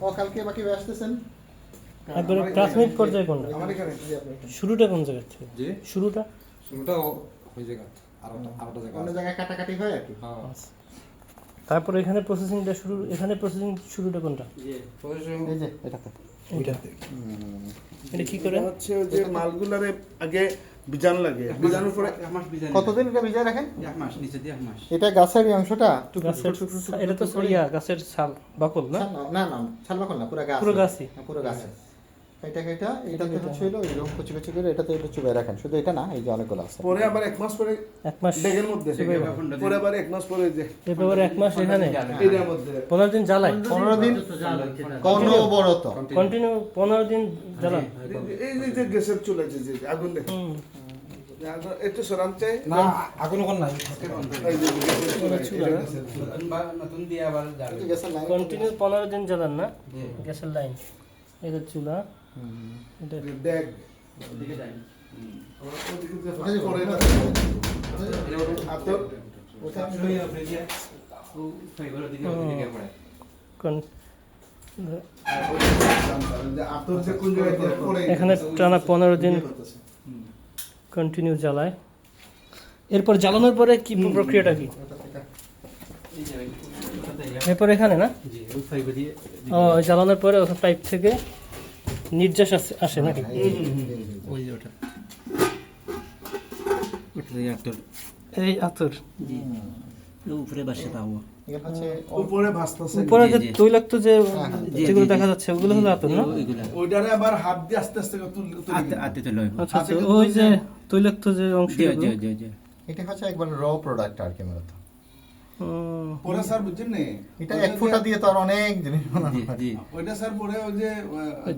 ও কালকে বাকি আসতেছেন? একবারে প্রাথমিক পর্যায়ে কোনটা আমার এখানে। শুরুটা কোন জায়গা থেকে? জি? শুরুটা? শুরুটা ওই জায়গা আরেকটা আরেকটা জায়গা অন্য জায়গায় কাটাকাটি হয় আর কি? হ্যাঁ। আচ্ছা। এখানে প্রসেসিংটা শুরু এখানে প্রসেসিং শুরুটা কোনটা? এই যে এটাতে। এটা এটা কি করে? হচ্ছে যে মালগুলারে আগে বীজাণু লাগে। বীজাণুর পরে এক মাস ভিজা কতদিন এটা ভিজায় রাখেন? এক মাস নিচে দিয়ে এক মাস। এটা গাছের অংশটা? গাছের এটা তো সরিয়া গাছের ছাল বাকল না? না, না ছাল বাকল না পুরো গাছ। পুরো গাছই। হ্যাঁ, পুরো গাছ। এটা এটা এটাতে হচ্ছে হলো এরকম কুচি কুচি করে এটাতে এটা চুবাই রাখেন। শুধু এটা না এই যে অনেকগুলো আছে। পরে আবার এক মাস পরে এক মাস ডেগের মধ্যে পরে আবার এক মাস পরে যে এক মাস এখানে। এটার মধ্যে। পনেরো দিন জ্বালাই পনেরো দিন অনবরত কন্টিনিউ পনেরো দিন জ্বালান। এই যে যে গ্যাসের চুলা যে যে আগুন দেখে একটু সরান চাই। না নাই। নতুন দিয়ে আবার কন্টিনিউ দিন জ্বালান না? গ্যাসের লাইন। এটা চুলা। এটা ওদিকে যাই। এখানে টানা পনেরো দিন কন্টিনিউ জ্বালায়। এরপর জ্বালানোর পরে কি প্রক্রিয়াটা কি? এই যে। এরপর এখানে না? জি ওই ফাইবার দিয়ে ও জ্বালানোর পরে ওখানে পাইপ থেকে নির্যাস আসে- নাকি? ওই ওটা। এই আতর। উপরে বাসে তাও। উপরে ভাসতেছে উপরে যে জি, জি। তৈলাক্ত যে যেগুলো দেখা যাচ্ছে ওগুলো হলো আতর না? ওইটারে আবার হাত দিয়ে আস্তে আস্তে তুলে আচ্ছা আচ্ছা ওই যে তৈলাক্ত যে অংশ এটা হচ্ছে একবার র প্রোডাক্ট আর কি মূলত। স্যার বুঝছেন না? এটা এক ফোঁটা দিয়ে তো আর অনেক জিনিস বানানো জি ওইটা স্যার পরে ওই যে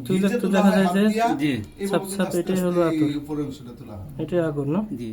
তুলে দেখা যায় যে- সাপ সাপ এটাই হলো আতর। উপরের অংশটা তোলা হয়। এটা আগুন না? জি।